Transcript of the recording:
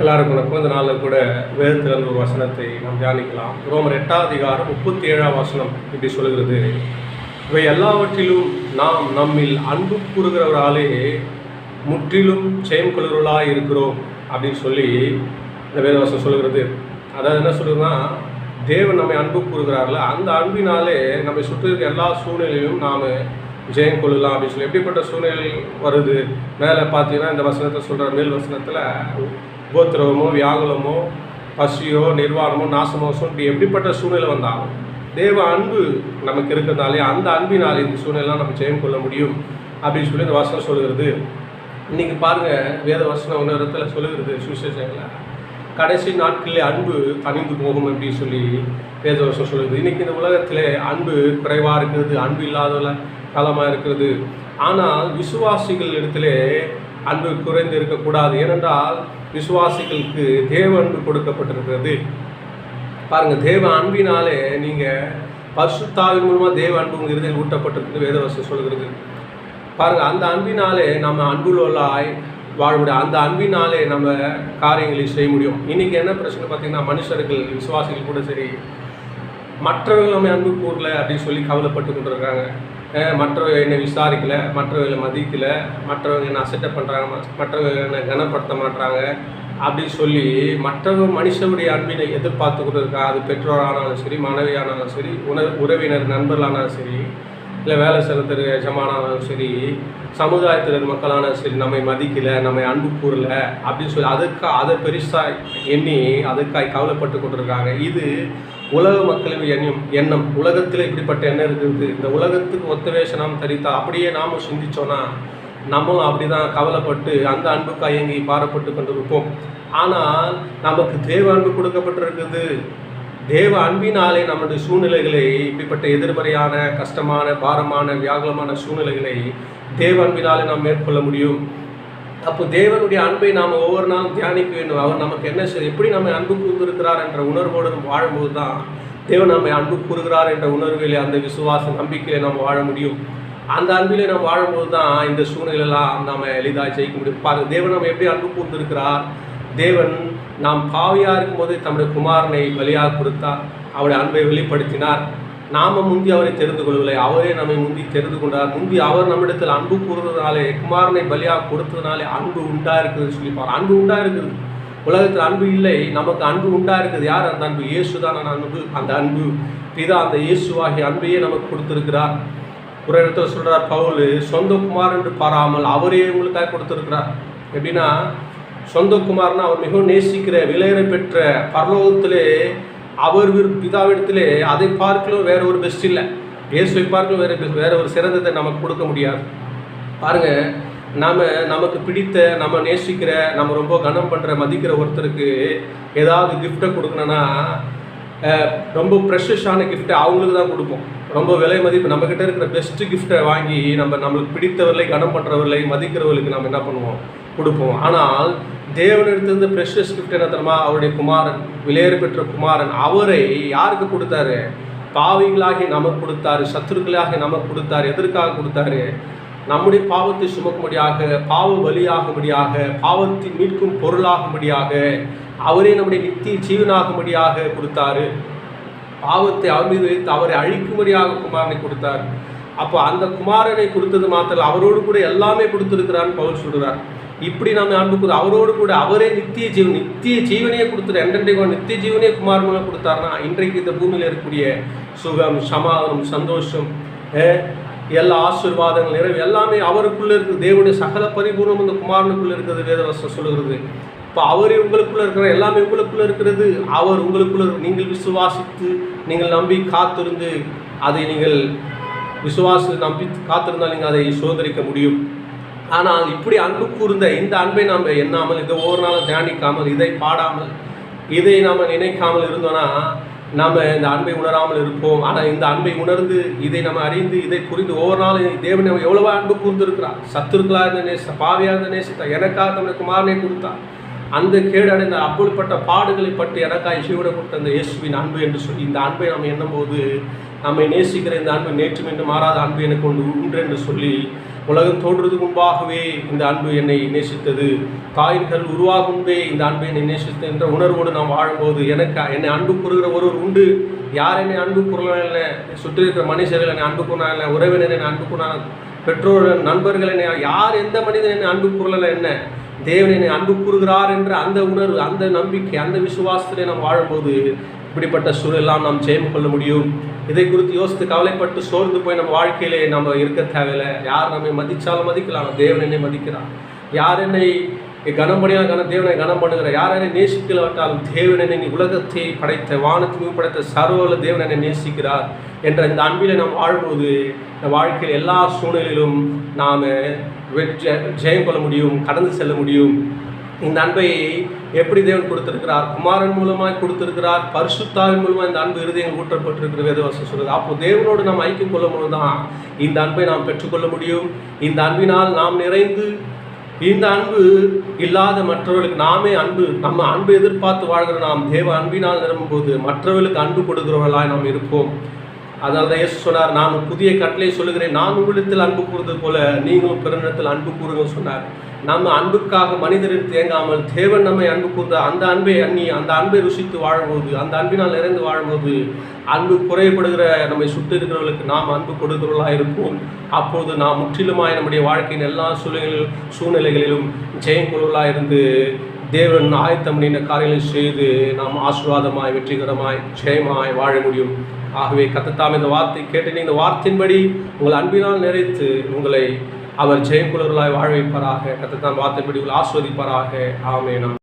எல்லாருக்கும் வணக்கம். இந்த நாளில் கூட வேதத்திலிருந்து ஒரு வசனத்தை நாம் தியானிக்கலாம். ரோமர் எட்டாம் அதிகாரம் முப்பத்தி ஏழாம் வசனம் இப்படி சொல்கிறது இவை எல்லாவற்றிலும் நாம் நம்மில் அன்பு கூறுகிறவராலே முற்றிலும் ஜெயம் கொள்கிறவர்களாக இருக்கிறோம் அப்படின்னு சொல்லி இந்த வேதவாசம் சொல்கிறது அதாவது என்ன சொல்லுதுன்னா தேவன் நம்மை அன்பு கூறுகிறார்ல அந்த அன்பினாலே நம்மை சுற்றி இருக்கிற எல்லா சூழ்நிலையிலும் நாம் ஜெயம் கொள்ளலாம் அப்படின்னு சொல்லி. எப்படிப்பட்ட சூழ்நிலை வருது? மேலே பார்த்தீங்கன்னா இந்த வசனத்தை சொல்கிற மேல் வசனத்தில் உபோத்திரவமோ வியாகுலமோ பசியோ நிர்வாணமோ நாசமோ இப்படி எப்படிப்பட்ட சூழ்நிலை வந்தாலும் தேவ அன்பு நமக்கு இருக்கிறதுனாலே அந்த அன்பினால் இந்த சூழ்நிலாம் நம்ம ஜெயம் கொள்ள முடியும் அப்படின்னு சொல்லி இந்த வசனம் சொல்கிறது இன்னைக்கு பாருங்கள் வேத வசனம் ஒன்று இடத்துல சொல்லுகிறது சுவிசேஷங்களில். கடைசி நாட்களில் அன்பு தணிந்து போகும் அப்படின்னு சொல்லி வேத வசனம் சொல்லுது இன்றைக்கி இந்த உலகத்தில் அன்பு குறைவாக இருக்கிறது அன்பு இல்லாத காலமாக இருக்கிறது. ஆனால் விசுவாசிகள் இடத்துல அன்பு குறைந்து இருக்கக்கூடாது. ஏனென்றால் விசுவாசிகளுக்கு தேவ அன்பு கொடுக்கப்பட்டிருக்கிறது. பாருங்க தேவ அன்பினாலே நீங்கள் பரிசுத்தாவின் மூலமாக தேவ அன்பு உங்கள் இறுதியில் ஊட்டப்பட்டிருக்கு வேதவசம் சொல்கிறது பாருங்க அந்த அன்பினாலே நம்ம அன்புள்ளவர்களாய் வாழ முடியும். அந்த அன்பினாலே நம்ம காரியங்களை செய்ய முடியும். இன்னைக்கு என்ன பிரச்சனை பார்த்தீங்கன்னா மனுஷர்கள் விசுவாசிகள் கூட சரி மற்றவர்கள் நம்ம அன்பு கூடல அப்படின்னு சொல்லி கவலைப்பட்டு கொண்டிருக்காங்க அஹ் மற்றவங்க என்னை விசாரிக்கலை மற்றவங்களை மதிக்கலை மற்றவங்க என்ன அசட்டப் பண்ணுறாங்க மற்றவங்க என்னை கனப்படுத்த மாட்டாங்க அப்படின்னு சொல்லி மற்றவங்க மனுஷனுடைய அன்பினை எதிர்பார்த்து கொண்டு இருக்கா அது பெற்றோரானாலும் சரி மனைவியானாலும் சரி உண உறவினர் நண்பர்களானாலும் சரி இல்லை வேலை செலுத்துற எஜமானாலும் சரி சமுதாயத்தில் மக்களானாலும் சரி நம்மை மதிக்கலை நம்மை அன்பு கூறல அப்படின்னு சொல்லி அதுக்காக அதை பெருசாக எண்ணி அதுக்காய் கவலைப்பட்டு கொண்டிருக்காங்க. இது உலக மக்களின் எண்ணம் எண்ணம் உலகத்தில் இப்படிப்பட்ட எண்ணம் இருக்குது. இந்த உலகத்துக்கு ஒத்த வேஷனம் தரித்தா அப்படியே நாமும் சிந்திச்சோன்னா நம்மளும் அப்படி தான் கவலைப்பட்டு அந்த அன்புக்கு அயங்கி பாரப்பட்டு கொண்டிருப்போம். ஆனால் நமக்கு தேவ அன்பு கொடுக்கப்பட்டிருக்குது. தேவ அன்பினாலே நம்முடைய சூழ்நிலைகளை இப்படிப்பட்ட எதிர்மறையான கஷ்டமான பாரமான வியாகுலமான சூழ்நிலைகளை தேவ அன்பினாலே நாம் மேற்கொள்ள முடியும். அப்போ தேவனுடைய அன்பை நாம் ஒவ்வொரு நாளும் தியானிக்க வேண்டும். அவர் நமக்கு என்ன செய்ய எப்படி நம்ம அன்பு கூர்ந்திருக்கிறார் என்ற உணர்வோடு நம்ம வாழும்போது தான் தேவன் நம்மை அன்பு கூறுகிறார் என்ற உணர்விலே அந்த விசுவாச நம்பிக்கையிலே நாம் வாழ முடியும். அந்த அன்பிலே நாம் வாழும்போது தான் இந்த சூழ்நிலையெல்லாம் நாம் எளிதாக ஜெயிக்க முடியும். பாருங்கள் தேவன் நம்ம எப்படி அன்பு கூர்ந்திருக்கிறார்? தேவன் நாம் பாவியாக இருக்கும்போது தம்முடைய குமாரனை பலியாக கொடுத்தார். அவருடைய அன்பை வெளிப்படுத்தினார். நாம முந்தி அவரை தெரிந்து கொள்ளவில்லை அவரே நம்மை முந்தி தெரிந்து கொண்டார் முந்தி அவர் நம்மிடத்தில் அன்பு கூறுறதுனாலே குமாரனை பலியாக கொடுத்ததுனாலே அன்பு உண்டா இருக்குதுன்னு சொல்லிப்பார். அன்பு உண்டா இருக்குது உலகத்தில் அன்பு இல்லை. நமக்கு அன்பு உண்டா இருக்குது யார் அந்த அன்பு? இயேசு தான் அன்பு? அந்த அன்பு. பிதா அந்த இயேசுவாகிய அன்பையே நமக்கு கொடுத்திருக்கிறார். ஒரு இடத்துல சொல்றார் பவுல் சொந்த குமார் என்று பாராமல் அவரே உங்களுக்காக கொடுத்திருக்கிறார். எப்படின்னா சொந்த குமார்னா அவர் மிகவும் நேசிக்கிற விலையிற பெற்ற பரலோகத்திலே அவர் பிதாவிடத்திலே அதை பார்க்கலும் வேற ஒரு பெஸ்ட் இல்லை. இயேசுவை பார்க்கலும் வேற பெஸ்ட் வேற ஒரு சிறந்ததை நமக்கு கொடுக்க முடியாது. பாருங்க நாம் நமக்கு பிடித்த நம்ம நேசிக்கிற நம்ம ரொம்ப கனம் பண்ணுற மதிக்கிற ஒருத்தருக்கு ஏதாவது கிஃப்ட்டை கொடுக்கணும்னா ரொம்ப ப்ரெஷஸான கிஃப்ட்டை அவங்களுக்கு தான் கொடுப்போம். ரொம்ப விலை மதிப்பு நம்மக்கிட்ட இருக்கிற பெஸ்ட்டு கிஃப்ட்டை வாங்கி நம்ம நம்மளுக்கு பிடித்தவர்களை கனம் பண்ணுறவர்களை மதிக்கிறவர்களுக்கு நம்ம என்ன பண்ணுவோம்? கொடுப்போம். ஆனால் தேவனிடத்திலிருந்து ப்ரெஷஸ் கிஃப்ட் என்ன தெரியுமா? அவருடைய குமாரன் விலையேறு பெற்ற குமாரன். அவரை யாருக்கு கொடுத்தாரு? பாவிகளாகி நமக்கு கொடுத்தாரு சத்துருக்களாகி நமக்கு கொடுத்தாரு எதற்காக கொடுத்தாரு? நம்முடைய பாவத்தை சுமக்கும்படியாக பாவ வழியாகும்படியாக பாவத்தை மீட்கும் பொருளாகும்படியாக அவரே நம்முடைய நித்திய ஜீவனாகும்படியாக கொடுத்தாரு. பாவத்தை அவர் மீது வைத்து அவரை அழிக்கும்படியாக குமாரனை கொடுத்தார். அப்போ அந்த குமாரனை கொடுத்தது மாத்திரம் அவரோடு கூட எல்லாமே கொடுத்துருக்கிறான்னு பவுல் சொல்கிறார் இப்படி நாம் அன்பு அவரோடு கூட அவரே நித்திய ஜீவன் நித்திய ஜீவனையே கொடுத்துரு என்றென்றைக்கும் நித்திய ஜீவனே குமார் மூலம் கொடுத்தாருன்னா இன்றைக்கு இந்த பூமியில் இருக்கக்கூடிய சுகம் சமாதானம் சந்தோஷம் எல்லா ஆசீர்வாதங்கள் நிறைவு எல்லாமே அவருக்குள்ளே இருக்குது. தேவனுடைய சகல பரிபூர்ணம் இந்த குமாரனுக்குள்ளே இருக்கிறது வேதவசம் சொல்லுகிறது. இப்போ அவர் உங்களுக்குள்ளே இருக்கிற எல்லாமே உங்களுக்குள்ளே இருக்கிறது. அவர் உங்களுக்குள்ளே நீங்கள் விசுவாசித்து நீங்கள் நம்பி காத்திருந்து அதை நீங்கள் விசுவாசி நம்பி காத்திருந்தால் நீங்கள் அதை சோதரிக்க முடியும். ஆனால் இப்படி அன்பு கூர்ந்த இந்த அன்பை நாம் எண்ணாமல் இதை ஒவ்வொரு நாளும் தியானிக்காமல் இதை பாடாமல் இதை நாம் நினைக்காமல் இருந்தோன்னா நாம் இந்த அன்பை உணராமல் இருப்போம். ஆனால் இந்த அன்பை உணர்ந்து இதை நம்ம அறிந்து இதை புரிந்து ஒவ்வொரு நாளும் தேவன் நம்ம எவ்வளவோ அன்பு கூர்ந்திருக்கிறார். சத்துருக்களாக இருந்த நேச பாவியாக இருந்த நேசத்தை எனக்காக தன்னுடைய குமாரனை கொடுத்தார். அந்த கேடு அடைந்த அப்படிப்பட்ட பாடுகளை பற்றி எனக்காக இசையோட கொடுத்த அந்த இயேசுவின் அன்பு என்று சொல்லி இந்த அன்பை நாம் எண்ணும்போது நம்மை நேசிக்கிற இந்த அன்பு நேற்று என்று மாறாத அன்பு எனக்கு ஒன்று உண்டு என்று சொல்லி உலகம் தோன்றுவதற்கு முன்பாகவே இந்த அன்பு என்னை நேசித்தது. தாயின் கல் உருவாகும் முன்பே இந்த அன்பு என்னை நேசித்தது என்ற உணர்வோடு நாம் வாழும்போது எனக்கு என்னை அன்பு கூறுகிற ஒருவர் உண்டு. யார் என்னை அன்பு கூறலாம் சுற்றி இருக்கிற மனுஷர்கள் என்னை அன்பு கூறினாங்க உறவினர் என்னை அன்பு கூறினாங்க பெற்றோர்கள் நண்பர்கள் என்னை யார் எந்த மனிதன் என்னை அன்பு கூறலை என்ன? தேவனை அன்பு கூறுகிறார் என்ற அந்த உணர்வு அந்த நம்பிக்கை அந்த விசுவாசத்திலே நாம் வாழும்போது இப்படிப்பட்ட சூழலாம் நாம் ஜெயம் கொள்ள முடியும். இதை குறித்து யோசித்து கவலைப்பட்டு சோர்ந்து போய் நம்ம வாழ்க்கையிலே நம்ம இருக்க தேவையில்லை. யார் நம்மை மதித்தாலும் மதிக்கலாம். தேவன் என்னை மதிக்கிறார். யார் என்னை கனம் பண்ணியால் கன தேவனை கனம் பண்ணுகிற. யார் நேசிக்கல நேசிக்கலாட்டாலும் தேவனை நீ உலகத்தை படைத்த வானத்தையும் படைத்த சர்வல தேவனை நேசிக்கிறார் என்ற இந்த அன்பில் நாம் வாழும்போது இந்த வாழ்க்கையில் எல்லா சூழ்நிலையிலும் நாம் ஜெயம் கொள்ள முடியும் கடந்து செல்ல முடியும். இந்த அன்பை எப்படி தேவன் கொடுத்திருக்கிறார்? குமாரன் மூலமாக கொடுத்திருக்கிறார் பரிசுத்தாவின் மூலமாக இந்த அன்பு இருதயம் ஊற்றப்பட்டிருக்கிற வேதவாசம் சொல்கிறது அப்போ தேவனோடு நாம் ஐக்கியம் கொள்ளும் போது தான் இந்த அன்பை நாம் பெற்றுக்கொள்ள முடியும். இந்த அன்பினால் நாம் நிறைந்து இந்த அன்பு இல்லாத மற்றவர்களுக்கு நாமே அன்பு நம்ம அன்பு எதிர்பார்த்து வாழ்கிற நாம் தேவ அன்பினால் நிரம்பும்போது மற்றவர்களுக்கு அன்பு கொடுக்கிறவர்களாய் நாம் இருப்போம். அதனால தான் இயேசு சொன்னார் நான் புதிய கட்டளை சொல்லுகிறேன். நான் உங்களிடத்தில் அன்பு கூறுவது போல நீங்களும் பிறனிடத்தில் அன்பு கூறுங்க சொன்னார். நம்ம அன்புக்காக மனிதரில் தேங்காமல் தேவன் நம்மை அன்பு கூர்ந்த அந்த அன்பை அண்ணி அந்த அன்பை ருசித்து வாழும்போது அந்த அன்பினால் நிறைந்து வாழும்போது அன்பு குறைபடுகிற நம்மை சுற்றி இருக்கிறவர்களுக்கு நாம் அன்பு கொடுக்கிறவர்களாக இருப்போம். அப்போது நாம் முற்றிலுமாய் நம்முடைய வாழ்க்கையின் எல்லா சூழ்நிலைகளிலும் சூழ்நிலைகளிலும் ஜெயம் கொள்வர்களாக இருந்து தேவன் ஆயத்தம் பண்ணின காரியங்களை செய்து நாம் ஆசீர்வாதமாய் வெற்றிகரமாய் ஜெயமாய் வாழ முடியும். ஆகவே கத்தத்தாம் இந்த வார்த்தை கேட்டு இந்த வார்த்தையின்படி உங்கள் அன்பினால் நிறைத்து உங்களை அவர் ஜெயக்குலர்களாய் வாழ வைப்பாராக கத்தத்தான் வார்த்தைப்படி உங்களை ஆஸ்வதிப்பாராக ஆமே நாம்